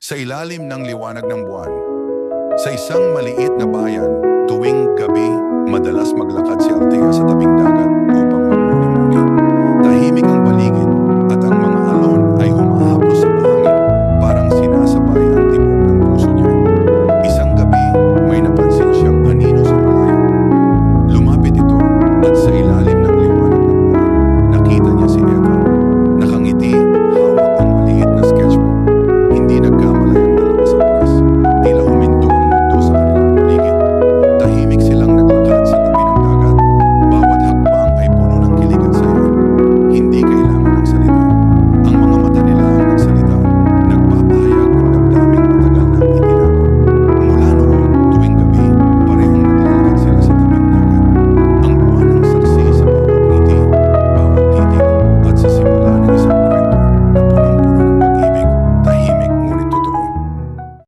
sa ilalim ng liwanag ng buwan. Sa isang maliit na bayan,